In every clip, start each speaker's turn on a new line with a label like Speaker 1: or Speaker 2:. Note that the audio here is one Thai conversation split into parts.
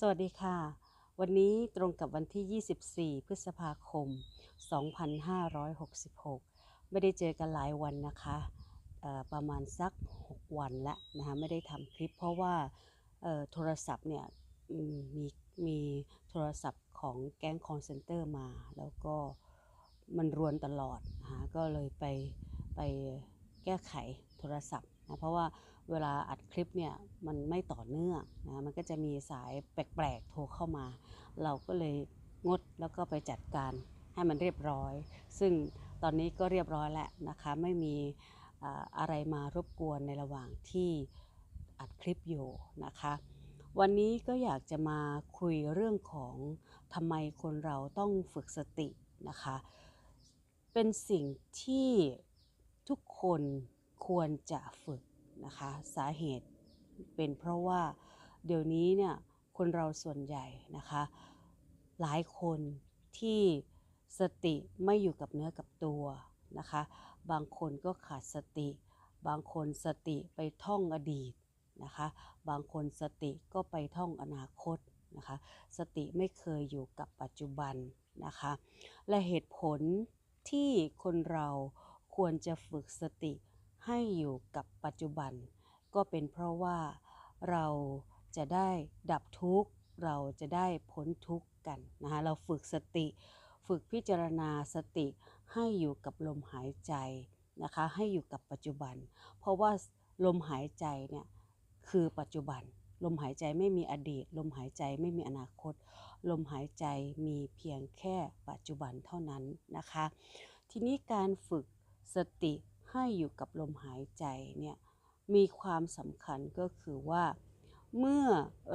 Speaker 1: สวัสดีค่ะ วันนี้ตรงกับวันที่ 24 พฤษภาคม 2566 ไม่ได้เจอกันหลายวันนะคะประมาณสัก 6 วันแล้วนะคะไม่ได้ทำคลิปเพราะว่าโทรศัพท์เนี่ยมีมีโทรศัพท์ของแก๊งคอนเซนเตอร์มา แล้วก็มันรวนตลอดนะคะก็เลยไปไปแก้ไขโทรศัพท์นะเพราะว่า เวลาอัดคลิปเนี่ยมันไม่ต่อเนื่องนะมันก็จะมีสายแปลกๆโทรเข้ามา เราก็เลยงดแล้วก็ไปจัดการให้มันเรียบร้อย ซึ่งตอนนี้ก็เรียบร้อยแล้วนะคะไม่มีอ่าอะไรมารบกวนในระหว่างที่อัดคลิปอยู่นะคะ วันนี้ก็อยากจะมาคุยเรื่องของทำไมคนเราต้องฝึกสตินะคะ เป็นสิ่งที่ทุกคนควรจะฝึก นะคะสาเหตุเป็นเพราะว่าเดี๋ยวนี้เนี่ยคนเราส่วนใหญ่นะคะหลายคนที่สติไม่อยู่กับเนื้อกับตัวนะคะบางคนก็ขาดสติ บางคนสติไปท่องอดีตนะคะบางคนสติก็ไปท่องอนาคตนะคะสติไม่เคยอยู่กับปัจจุบันนะคะและเหตุผลที่คนเราควรจะฝึกสติ ให้อยู่กับปัจจุบัน ก็เป็นเพราะว่าเราจะได้ดับทุกข์ เราจะได้พ้นทุกข์กันนะคะเราฝึกสติ ฝึกพิจารณาสติให้อยู่กับลมหายใจนะคะให้อยู่กับปัจจุบัน เพราะว่าลมหายใจเนี่ยคือปัจจุบัน ลมหายใจไม่มีอดีต ลมหายใจไม่มีอนาคต ลมหายใจมีเพียงแค่ปัจจุบันเท่านั้นนะคะ ทีนี้การฝึกสติ ให้อยู่กับลมหายใจเนี่ยมีความสำคัญก็คือว่า เมื่อ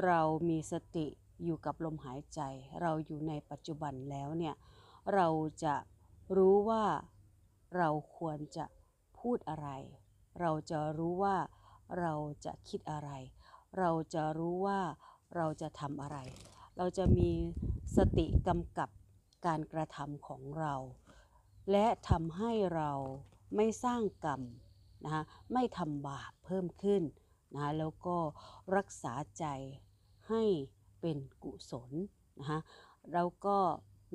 Speaker 1: เรามีสติอยู่กับลมหายใจ เราอยู่ในปัจจุบันแล้วเนี่ยเราจะรู้ว่าเราควรจะพูดอะไร เราจะรู้ว่าเราจะคิดอะไร เราจะรู้ว่าเราจะทำอะไร เราจะมีสติกำกับการกระทำของเรา และทำให้เรา ไม่สร้างกรรมนะคะไม่ทำบาปเพิ่มขึ้นนะะแล้วก็รักษาใจให้เป็นกุศลนะคะแล้วก็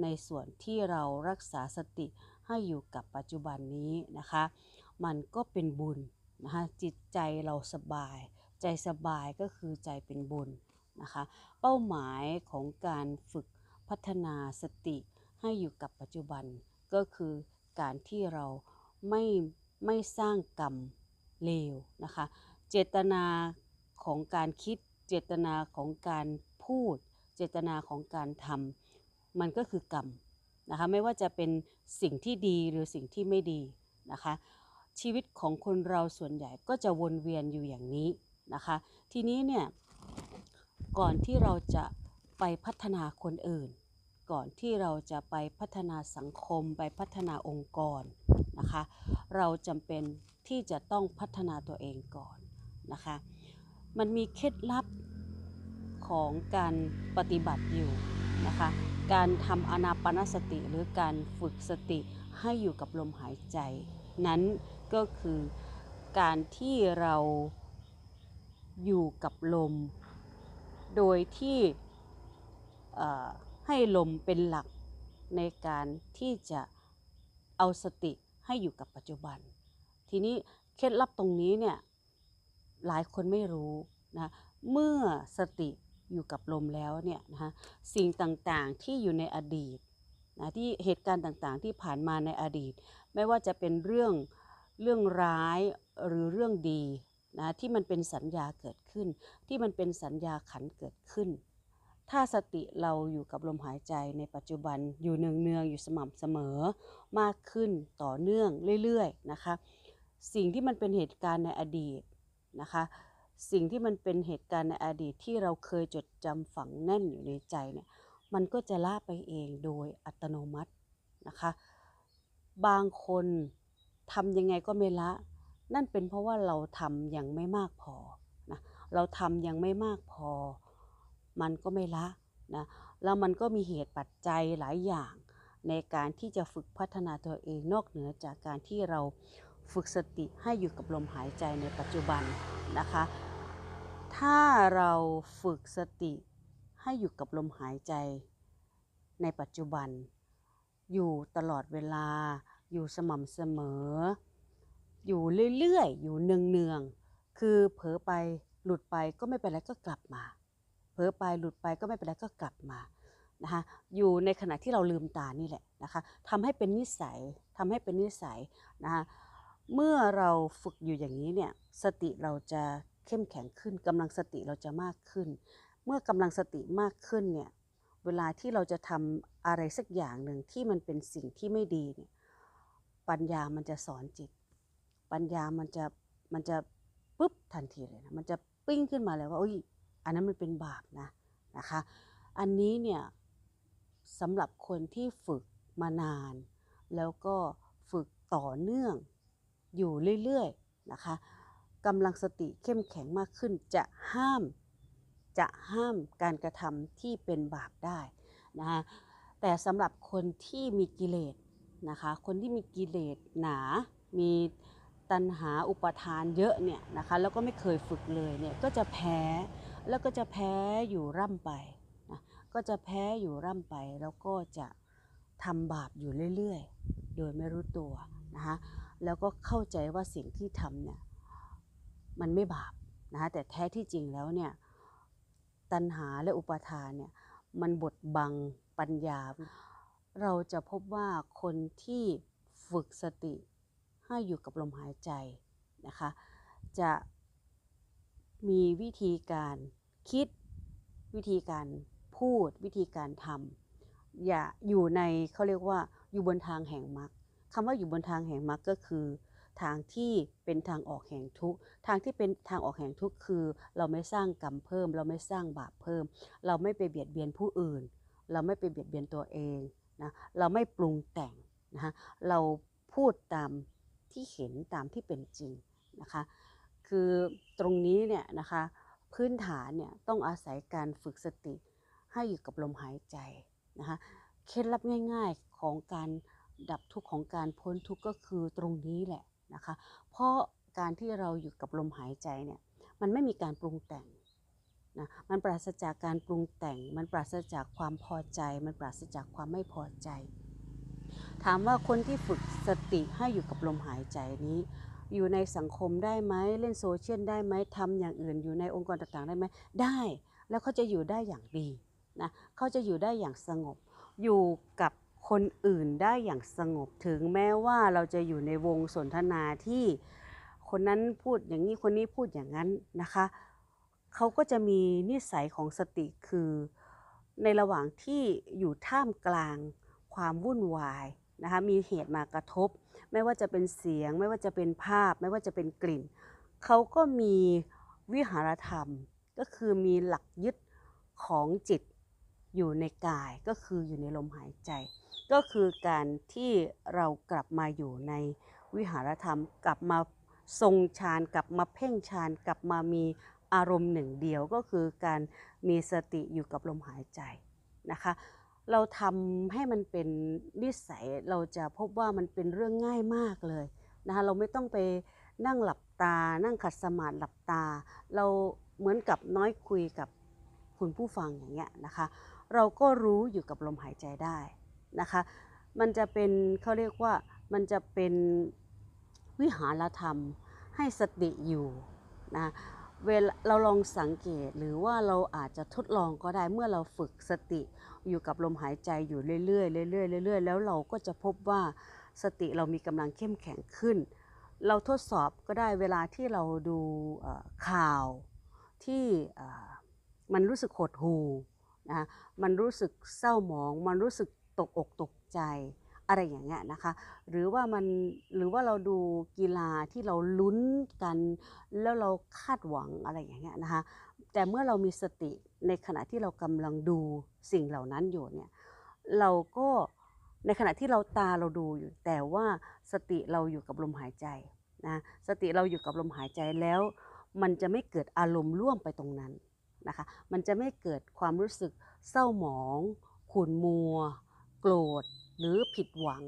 Speaker 1: ในส่วนที่เรารักษาสติให้อยู่กับปัจจุบันนี้นะคะ มันก็เป็นบุญนะคะจิตใจเราสบาย ใจสบายก็คือใจเป็นบุญนะคะเป้าหมายของการฝึกพัฒนาสติให้อยู่กับปัจจุบันก็คือการที่เรา ไม่ไม่สร้างกรรมเลวนะคะ เจตนาของการคิด เจตนาของการพูด เจตนาของการทำมันก็คือกรรมนะคะไม่ว่าจะเป็นสิ่งที่ดีหรือสิ่งที่ไม่ดีนะคะชีวิตของคนเราส่วนใหญ่ก็จะวนเวียนอยู่อย่างนี้นะคะ ทีนี้เนี่ยก่อนที่เราจะไปพัฒนาคนอื่น ก่อนที่เราจะไปพัฒนาสังคมไปพัฒนาองค์กรนะคะ เราจำเป็นที่จะต้องพัฒนาตัวเองก่อนนะคะ มันมีเคล็ดลับของการปฏิบัติอยู่นะคะ การทำอนาปนสติหรือการฝึกสติให้อยู่กับลมหายใจ นั้นก็คือการที่เราอยู่กับลม โดยที่ ให้ลมเป็นหลักในการที่จะเอาสติให้อยู่กับปัจจุบัน ทีนี้เคล็ดลับตรงนี้เนี่ยหลายคนไม่รู้นะเมื่อสติอยู่กับลมแล้วเนี่ยนะคะสิ่งต่างๆที่อยู่ในอดีตนะที่เหตุการณ์ต่างๆที่ผ่านมาในอดีต ไม่ว่าจะเป็นเรื่องเรื่องร้ายหรือเรื่องดีนะที่มันเป็นสัญญาเกิดขึ้น ที่มันเป็นสัญญาขันเกิดขึ้น ถ้าสติเราอยู่กับลมหายใจในปัจจุบันอยู่เนืองๆอยู่สม่ำเสมอ มากขึ้นต่อเนื่องเรื่อยๆนะคะ สิ่งที่มันเป็นเหตุการณ์ในอดีตนะคะ สิ่งที่มันเป็นเหตุการณ์ในอดีตที่เราเคยจดจำฝังแน่นอยู่ในใจเนี่ยมันก็จะละไปเองโดยอัตโนมัตินะคะ บางคนทำยังไงก็ไม่ละ นั่นเป็นเพราะว่าเราทำยังไม่มากพอนะเราทำยังไม่มากพอ มันก็ไม่ละนะแล้วมันก็มีเหตุปัจจัยหลายอย่าง ในการที่จะฝึกพัฒนาตัวเองนอกเหนือจากการที่เราฝึกสติให้อยู่กับลมหายใจในปัจจุบันนะคะ ถ้าเราฝึกสติให้อยู่กับลมหายใจในปัจจุบัน อยู่ตลอดเวลา อยู่สม่ำเสมอ อยู่เรื่อยๆ อยู่เนืองๆ คือเผลอไปหลุดไปก็ไม่เป็นไรก็กลับมา เผลอไปหลุดไปก็ไม่เป็นไรก็กลับมานะคะอยู่ในขณะที่เราลืมตานี่แหละนะคะทำให้เป็นนิสัยทำให้เป็นนิสัยนะคะเมื่อเราฝึกอยู่อย่างนี้เนี่ยสติเราจะเข้มแข็งขึ้นกำลังสติเราจะมากขึ้น เมื่อกำลังสติมากขึ้นเนี่ยเวลาที่เราจะทำอะไรสักอย่างหนึ่งที่มันเป็นสิ่งที่ไม่ดีเนี่ยปัญญามันจะสอนจิต ปัญญามันจะมันจะปุ๊บทันทีเลยนะมันจะปิ้งขึ้นมาเลยว่าอุ้ย อันนั้นมันเป็นบาปนะนะคะ อันนี้เนี่ยสำหรับคนที่ฝึกมานาน แล้วก็ฝึกต่อเนื่องอยู่เรื่อยๆนะคะกำลังสติเข้มแข็งมากขึ้นจะห้ามจะห้ามการกระทำที่เป็นบาปได้นะคะแต่สำหรับคนที่มีกิเลสนะคะคนที่มีกิเลสหนา มีตัณหาอุปทานเยอะเนี่ยนะคะแล้วก็ไม่เคยฝึกเลยเนี่ยก็จะแพ้ แล้วก็จะแพ้อยู่ร่ำไปนะก็จะแพ้อยู่ร่ำไป แล้วก็จะทำบาปอยู่เรื่อยๆ โดยไม่รู้ตัวนะคะแล้วก็เข้าใจว่าสิ่งที่ทำเนี่ยมันไม่บาปนะคะแต่แท้ที่จริงแล้วเนี่ยตัณหาและอุปทานเนี่ยมันบดบังปัญญา เราจะพบว่าคนที่ฝึกสติให้อยู่กับลมหายใจนะคะจะ มีวิธีการคิดวิธีการพูดวิธีการทำอย่าอยู่ในเขาเรียกว่าอยู่บนทางแห่งมรรคคำว่าอยู่บนทางแห่งมรรคก็คือ ทางที่เป็นทางออกแห่งทุกข์ทางที่เป็นทางออกแห่งทุกข์คือ เราไม่สร้างกรรมเพิ่ม เราไม่สร้างบาปเพิ่ม เราไม่ไปเบียดเบียนผู้อื่น เราไม่ไปเบียดเบียนตัวเองนะเราไม่ปรุงแต่งนะคะเราพูดตามที่เห็นตามที่เป็นจริงนะคะ คือตรงนี้เนี่ยนะคะพื้นฐานเนี่ยต้องอาศัยการฝึกสติให้อยู่กับลมหายใจนะคะเคล็ดลับง่าย ๆของการดับทุกข์ของการพ้นทุกข์ก็คือตรงนี้แหละนะคะ เพราะการที่เราอยู่กับลมหายใจเนี่ยมันไม่มีการปรุงแต่งนะมันปราศจากการปรุงแต่ง มันปราศจากความพอใจ มันปราศจากความไม่พอใจ ถามว่าคนที่ฝึกสติให้อยู่กับลมหายใจนี้ อยู่ในสังคมได้ไหมเล่นโซเชียลได้ไหมทำอย่างอื่นอยู่ในองค์กรต่างๆ ได้ไหมได้แล้วเขาจะอยู่ได้อย่างดีนะเขาจะอยู่ได้อย่างสงบ อยู่กับคนอื่นได้อย่างสงบถึงแม้ว่าเราจะอยู่ในวงสนทนาที่คนนั้นพูดอย่างนี้คนนี้พูดอย่างนั้นนะคะเขาก็จะมีนิสัยของสติคือ ในระหว่างที่อยู่ท่ามกลางความวุ่นวาย นะคะมีเหตุมากระทบ ไม่ว่าจะเป็นเสียง ไม่ว่าจะเป็นภาพ ไม่ว่าจะเป็นกลิ่น เขาก็มีวิหารธรรม ก็คือมีหลักยึดของจิตอยู่ในกายก็คืออยู่ในลมหายใจ ก็คือการที่เรากลับมาอยู่ในวิหารธรรม กลับมาทรงฌานกลับมาเพ่งฌานกลับมามีอารมณ์หนึ่งเดียวก็คือการมีสติอยู่กับลมหายใจนะคะ เราทำให้มันเป็นนิสัยเราจะพบว่ามันเป็นเรื่องง่ายมากเลยนะคะเราไม่ต้องไปนั่งหลับตา นั่งขัดสมาธิหลับตา เราเหมือนกับน้อยคุยกับคุณผู้ฟังอย่างเงี้ยนะคะ เราก็รู้อยู่กับลมหายใจได้นะคะ มันจะเป็นเขาเรียกว่ามันจะเป็นวิหารธรรมให้สติอยู่นะเวลาเราลองสังเกตหรือว่าเราอาจจะทดลองก็ได้เมื่อเราฝึกสติ อยู่กับลมหายใจอยู่เรื่อยๆเรื่อยๆเรื่อยๆแล้วเราก็จะพบว่าสติเรามีกำลังเข้มแข็งขึ้น เราทดสอบก็ได้เวลาที่เราดูข่าวที่มันรู้สึกหดหูนะมันรู้สึกเศร้าหมอง มันรู้สึกตกอกตกใจอะไรอย่างเงี้ยนะคะ หรือว่ามันหรือว่าเราดูกีฬาที่เราลุ้นกัน แล้วเราคาดหวังอะไรอย่างเงี้ยนะคะ แต่เมื่อเรามีสติในขณะที่เรากำลังดูสิ่งเหล่านั้นอยู่เนี่ยเราก็ในขณะที่เราตาเราดูอยู่ แต่ว่าสติเราอยู่กับลมหายใจนะสติเราอยู่กับลมหายใจแล้ว มันจะไม่เกิดอารมณ์ร่วมไปตรงนั้นนะคะมันจะไม่เกิดความรู้สึกเศร้าหมองขุ่นมัว โกรธ หรือผิดหวัง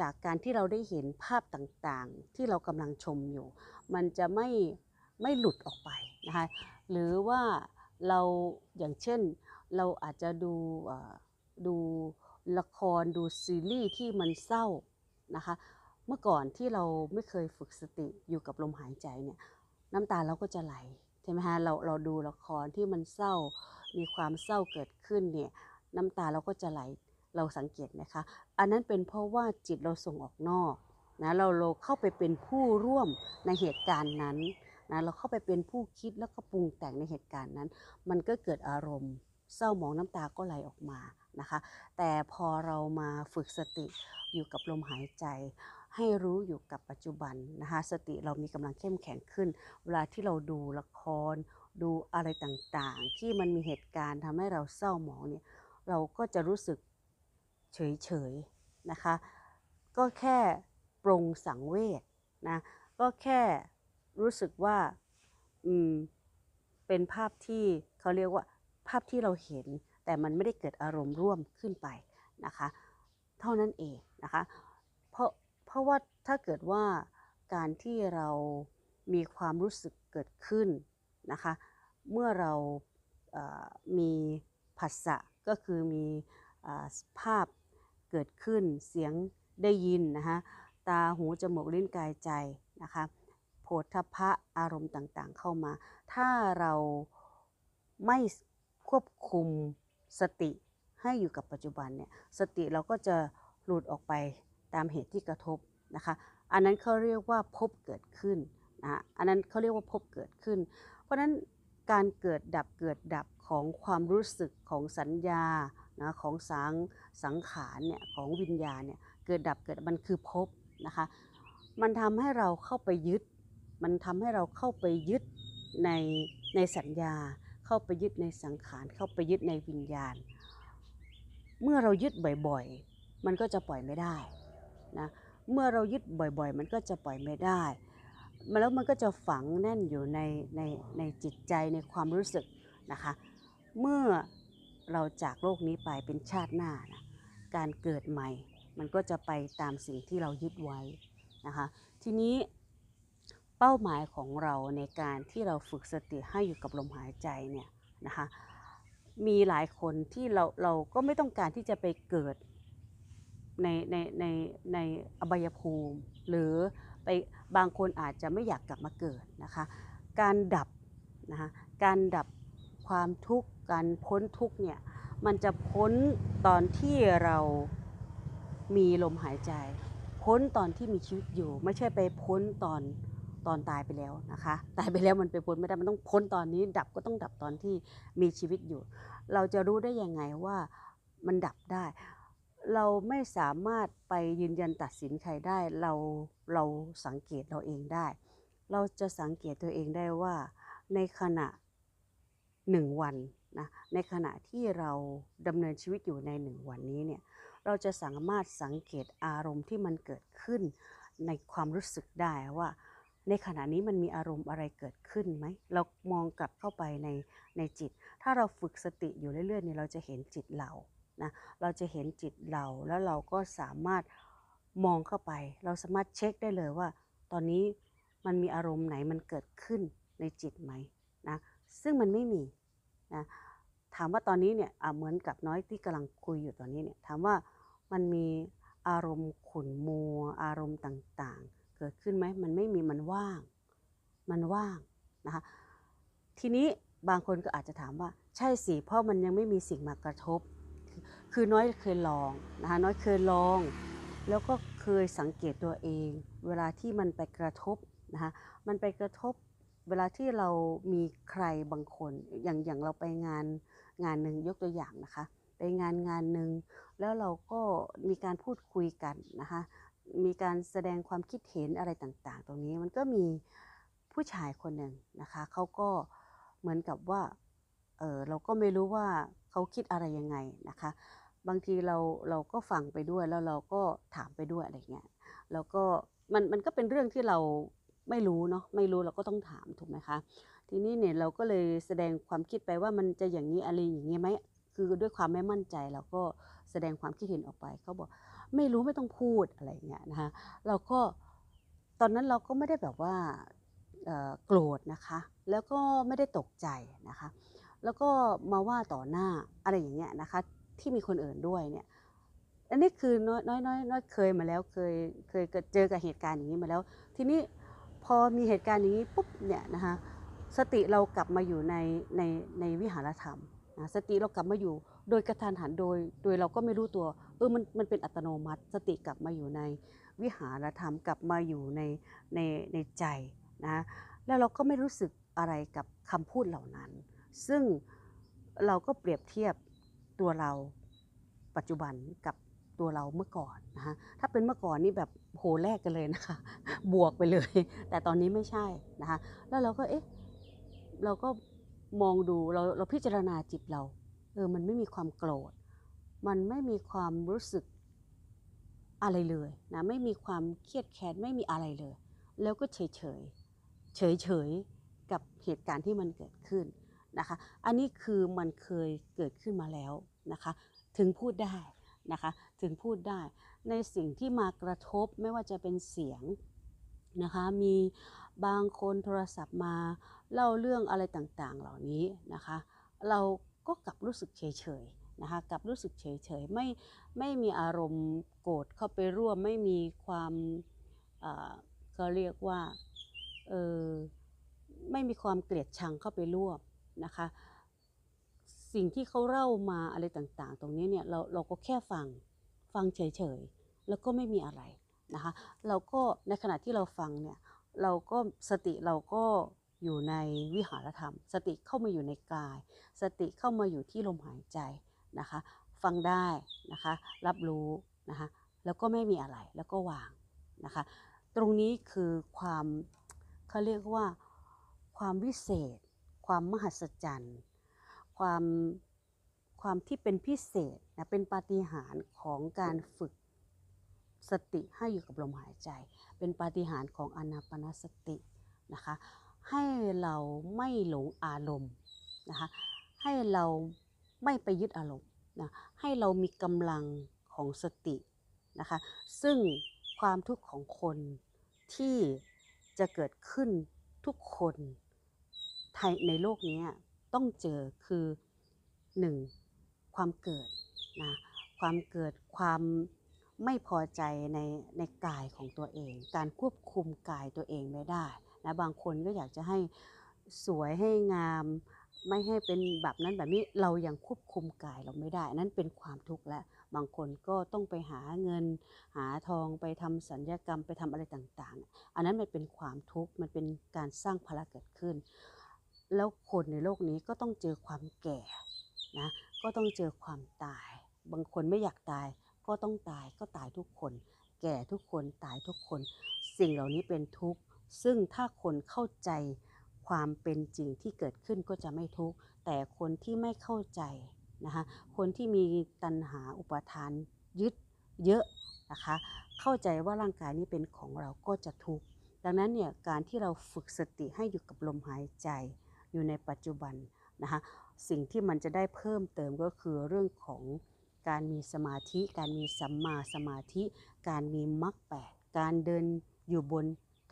Speaker 1: จากการที่เราได้เห็นภาพต่างๆ ที่เรากำลังชมอยู่ มันจะไม่ไม่หลุดออกไปนะคะ หรือว่าเราอย่างเช่นเราอาจจะดูดูละครดูซีรีส์ที่มันเศร้านะคะ เมื่อก่อนที่เราไม่เคยฝึกสติอยู่กับลมหายใจเนี่ยน้ำตาเราก็จะไหลใช่ไหมคะเราเราดูละครที่มันเศร้า มีความเศร้าเกิดขึ้นเนี่ยน้ำตาเราก็จะไหลเราสังเกตนะคะ อันนั้นเป็นเพราะว่าจิตเราส่งออกนอกนะเราเราเข้าไปเป็นผู้ร่วมในเหตุการณ์นั้น นะเราเข้าไปเป็นผู้คิดแล้วก็ปรุงแต่งในเหตุการณ์นั้น มันก็เกิดอารมณ์ เศร้าหมองน้ำตาก็ไหลออกมานะคะ แต่พอเรามาฝึกสติอยู่กับลมหายใจ ให้รู้อยู่กับปัจจุบันนะคะสติเรามีกำลังเข้มแข็งขึ้น เวลาที่เราดูละคร ดูอะไรต่างๆ ที่มันมีเหตุการณ์ทำให้เราเศร้าหมองเนี่ยเราก็จะรู้สึกเฉยๆนะคะ ก็แค่ปรงสังเวชนะก็แค่ รู้สึกว่าอืมเป็นภาพที่เขาเรียกว่าภาพที่เราเห็น แต่มันไม่ได้เกิดอารมณ์ร่วมขึ้นไปนะคะ เท่านั้นเองนะคะเพราะเพราะว่าถ้าเกิดว่าการที่เรามีความรู้สึกเกิดขึ้นนะคะ เมื่อเรามีผัสสะก็คือมีอภาพเกิดขึ้นเสียงได้ยินนะคะตาหูจมูกลิ้นกายใจนะคะ ผฏฐพะอารมณ์ต่างๆ เข้ามา ถ้าเราไม่ควบคุมสติให้อยู่กับปัจจุบันเนี่ยสติเราก็จะหลุดออกไปตามเหตุที่กระทบนะคะ อันนั้นเขาเรียกว่าพบเกิดขึ้นนะอันนั้นเขาเรียกว่าพบเกิดขึ้น เพราะฉะนั้นการเกิดดับเกิดดับของความรู้สึกของสัญญานะของสังสังขารเนี่ยของวิญญาณเนี่ยเกิดดับเกิดมันคือพบนะคะ มันทำให้เราเข้าไปยึด มันทำให้เราเข้าไปยึดในในสัญญา เข้าไปยึดในสังขาร เข้าไปยึดในวิญญาณ เมื่อเรายึดบ่อยๆ มันก็จะปล่อยไม่ได้นะเมื่อเรายึดบ่อยๆ มันก็จะปล่อยไม่ได้มาแล้วมันก็จะฝังแน่นอยู่ในในในจิตใจในความรู้สึกนะคะ เมื่อเราจากโลกนี้ไปเป็นชาติหน้านะการเกิดใหม่ มันก็จะไปตามสิ่งที่เรายึดไว้นะคะ ทีนี้ เป้าหมายของเราในการที่เราฝึกสติให้อยู่กับลมหายใจเนี่ยนะคะมีหลายคนที่เราเราก็ไม่ต้องการที่จะไปเกิดในในในในอบายภูมิ หรือไปบางคนอาจจะไม่อยากกลับมาเกิดนะคะการดับนะคะการดับความทุกข์การพ้นทุกข์เนี่ยมันจะพ้นตอนที่เรามีลมหายใจ พ้นตอนที่มีชีวิตอยู่ ไม่ใช่ไปพ้นตอน ตอนตายไปแล้วนะคะ ตายไปแล้วมันไปพ้นไม่ได้ มันต้องพ้นตอนนี้ ดับก็ต้องดับตอนที่มีชีวิตอยู่ เราจะรู้ได้ยังไงว่ามันดับได้ เราไม่สามารถไปยืนยันตัดสินใครได้ เราเราสังเกตเราเองได้ เราจะสังเกตตัวเองได้ว่าในขณะหนึ่งวันนะ ในขณะที่เราดำเนินชีวิตอยู่ในหนึ่งวันนี้เนี่ย เราจะสามารถสังเกตอารมณ์ที่มันเกิดขึ้นในความรู้สึกได้ว่า ในขณะนี้มันมีอารมณ์อะไรเกิดขึ้นไหม เรามองกลับเข้าไปในในจิต ถ้าเราฝึกสติอยู่เรื่อยๆเนี่ยเราจะเห็นจิตเรานะเราจะเห็นจิตเราแล้วเราก็สามารถมองเข้าไป เราสามารถเช็คได้เลยว่า ตอนนี้มันมีอารมณ์ไหนมันเกิดขึ้นในจิตไหมนะซึ่งมันไม่มีนะถามว่าตอนนี้เนี่ยเหมือนกับน้อยที่กำลังคุยอยู่ตอนนี้เนี่ยถามว่ามันมีอารมณ์ขุ่นมัว อารมณ์ต่างๆ เกิดขึ้นไหมมันไม่มีมันว่าง มันว่างนะคะทีนี้บางคนก็อาจจะถามว่า ใช่สิเพราะมันยังไม่มีสิ่งมากระทบคือคือน้อยเคยลองนะคะน้อยเคยลอง แล้วก็เคยสังเกตตัวเอง เวลาที่มันไปกระทบนะคะมันไปกระทบเวลาที่เรามีใครบางคน อย่างอย่างเราไปงานงานหนึ่งยกตัวอย่างนะคะ ไปงานงานหนึ่งแล้วเราก็มีการพูดคุยกันนะคะ มีการแสดงความคิดเห็นอะไรต่างๆ ตรงนี้มันก็มีผู้ชายคนหนึ่งนะคะเขาก็เหมือนกับว่าเออเราก็ไม่รู้ว่าเขาคิดอะไรยังไงนะคะ บางทีเราเราก็ฟังไปด้วยแล้วเราก็ถามไปด้วยอะไรเงี้ยแล้วก็มันมันก็เป็นเรื่องที่เราไม่รู้เนาะไม่รู้เราก็ต้องถามถูกไหมคะทีนี้เนี่ยเราก็เลยแสดงความคิดไปว่ามันจะอย่างนี้อะไรอย่างนี้ไหมคือด้วยความไม่มั่นใจเราก็แสดงความคิดเห็นออกไปเขาบอก ไม่รู้ไม่ต้องพูดอะไรเงี้ยนะคะเราก็ตอนนั้นเราก็ไม่ได้แบบว่าโกรธนะคะ แล้วก็ไม่ได้ตกใจนะคะ แล้วก็มาว่าต่อหน้าอะไรอย่างเงี้ยนะคะ ที่มีคนอื่นด้วยเนี่ยอันนี้คือน้อยน้อยน้อยน้อยเคยมาแล้วเคยเคยเจอกับเหตุการณ์อย่างนี้มาแล้ว ทีนี้พอมีเหตุการณ์อย่างนี้ปุ๊บเนี่ยนะคะสติเรากลับมาอยู่ในในในวิหารธรรมนะสติเรากลับมาอยู่ โดยกระทันหันโดยโดยเราก็ไม่รู้ตัวเออมันมันเป็นอัตโนมัติสติกลับมาอยู่ในวิหารธรรมกลับมาอยู่ในในในใจนะแล้วเราก็ไม่รู้สึกอะไรกับคำพูดเหล่านั้น ซึ่งเราก็เปรียบเทียบตัวเราปัจจุบันกับตัวเราเมื่อก่อนนะคะถ้าเป็นเมื่อก่อนนี่แบบโหแลกกันเลยนะคะ บวกไปเลย แต่ตอนนี้ไม่ใช่นะคะ แล้วเราก็เอ๊ะเราก็มองดูเราเราพิจารณาจิตเรา ออมันไม่มีความโกรธ มันไม่มีความรู้สึกอะไรเลยนะไม่มีความเครียดแค้นไม่มีอะไรเลย แล้วก็เฉยเฉยเฉยเฉยๆกับเหตุการณ์ที่มันเกิดขึ้นนะคะ อันนี้คือมันเคยเกิดขึ้นมาแล้วนะคะ ถึงพูดได้นะคะ ถึงพูดได้ในสิ่งที่มากระทบไม่ว่าจะเป็นเสียงนะคะ มีบางคนโทรศัพท์มาเล่าเรื่องอะไรต่างๆ เหล่านี้นะคะ เรา ก็กลับรู้สึกเฉยๆนะคะกลับรู้สึกเฉยๆไม่ไม่มีอารมณ์โกรธเข้าไปร่วมไม่มีความเก็เรียกว่าเออไม่มีความเกลียดชังเข้าไปร่วมนะคะ สิ่งที่เขาเล่ามาอะไรต่างๆ ตรงนี้เนี่ยเราเราก็แค่ฟังฟังเฉยๆแล้วก็ไม่มีอะไรนะคะ เราก็ในขณะที่เราฟังเนี่ยเราก็สติเราก็ อยู่ในวิหารธรรม สติเข้ามาอยู่ในกาย สติเข้ามาอยู่ที่ลมหายใจนะคะ ฟังได้นะคะ รับรู้นะคะ แล้วก็ไม่มีอะไรแล้วก็วางนะคะ ตรงนี้คือความเขาเรียกว่าความวิเศษ ความมหัศจรรย์ ความความที่เป็นพิเศษนะเป็นปาฏิหาริย์ของการฝึกสติให้อยู่กับลมหายใจ เป็นปาฏิหาริย์ของอนาปานสตินะคะ ให้เราไม่หลงอารมณ์นะคะให้เราไม่ไปยึดอารมณ์นะให้เรามีกำลังของสตินะคะซึ่งความทุกข์ของคนที่จะเกิดขึ้นทุกคนไทยในโลกนี้ต้องเจอคือ 1. ความเกิดนะความเกิดความไม่พอใจในในกายของตัวเอง การควบคุมกายตัวเองไม่ได้ นะบางคนก็อยากจะให้สวยให้งาม ไม่ให้เป็นแบบนั้นแบบนี้เรายังควบคุมกายเราไม่ได้ นั่นเป็นความทุกข์แล้วบางคนก็ต้องไปหาเงิน หาทองไปทำสัญญกรรมไปทำอะไรต่างๆ อันนั้นมันเป็นความทุกข์มันเป็นการสร้างภาระเกิดขึ้น แล้วคนในโลกนี้ก็ต้องเจอความแก่นะก็ต้องเจอความตาย บางคนไม่อยากตายก็ต้องตายก็ตายทุกคน แก่ทุกคนตายทุกคน สิ่งเหล่านี้เป็นทุกข์ ซึ่งถ้าคนเข้าใจความเป็นจริงที่เกิดขึ้นก็จะไม่ทุกข์ แต่คนที่ไม่เข้าใจนะคะคนที่มีตัณหาอุปาทานยึดเยอะนะคะเข้าใจว่าร่างกายนี้เป็นของเราก็จะทุกข์ ดังนั้นเนี่ยการที่เราฝึกสติให้อยู่กับลมหายใจอยู่ในปัจจุบันนะคะสิ่งที่มันจะได้เพิ่มเติมก็คือเรื่องของการมีสมาธิ การมีสัมมาสมาธิ การมีมรรคแปดการเดินอยู่บน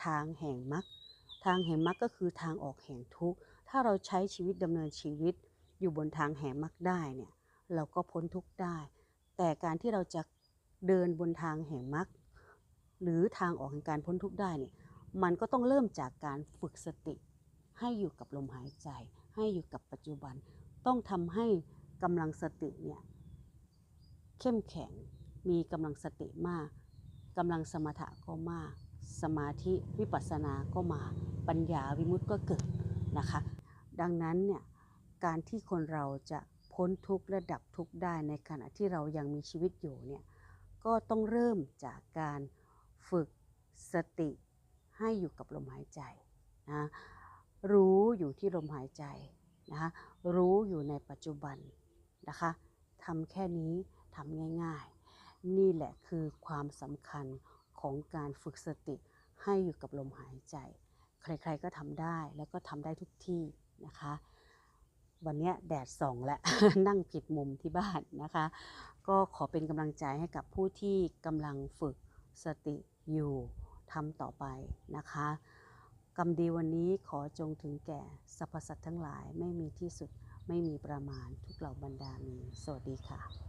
Speaker 1: ทางแห่งมรรคทางแห่งมรรคก็คือทางออกแห่งทุกข์ ถ้าเราใช้ชีวิตดำเนินชีวิต อยู่บนทางแห่งมรรคได้เนี่ยเราก็พ้นทุกข์ได้ แต่การที่เราจะเดินบนทางแห่งมรรคหรือทางออกแห่งการพ้นทุกข์ได้เนี่ยมันก็ต้องเริ่มจากการฝึกสติ ให้อยู่กับลมหายใจ ให้อยู่กับปัจจุบัน ต้องทำให้กำลังสติเนี่ยเข้มแข็งมีกำลังสติมากกำลังสมถะก็มาก สมาธิวิปัสสนาก็มาปัญญาวิมุตติก็เกิดนะคะ ดังนั้นเนี่ยการที่คนเราจะพ้นทุกข์และดับทุกข์ได้ในขณะที่เรายังมีชีวิตอยู่เนี่ยก็ต้องเริ่มจากการฝึกสติให้อยู่กับลมหายใจนะรู้อยู่ที่ลมหายใจนะคะรู้อยู่ในปัจจุบันนะคะทำแค่นี้ทำง่าย ๆ นี่แหละคือความสำคัญ ของการฝึกสติให้อยู่กับลมหายใจ ใครๆก็ทำได้แล้วก็ทำได้ทุกที่นะคะ วันนี้แดดส่องและนั่งผิดมุมที่บ้านนะคะ ก็ขอเป็นกำลังใจให้กับผู้ที่กำลังฝึกสติอยู่ทำต่อไปนะคะกรรมดีวันนี้ขอจงถึงแก่สรรพสัตว์ทั้งหลายไม่มีที่สุดไม่มีประมาณทุกเหล่าบรรดามี สวัสดีค่ะ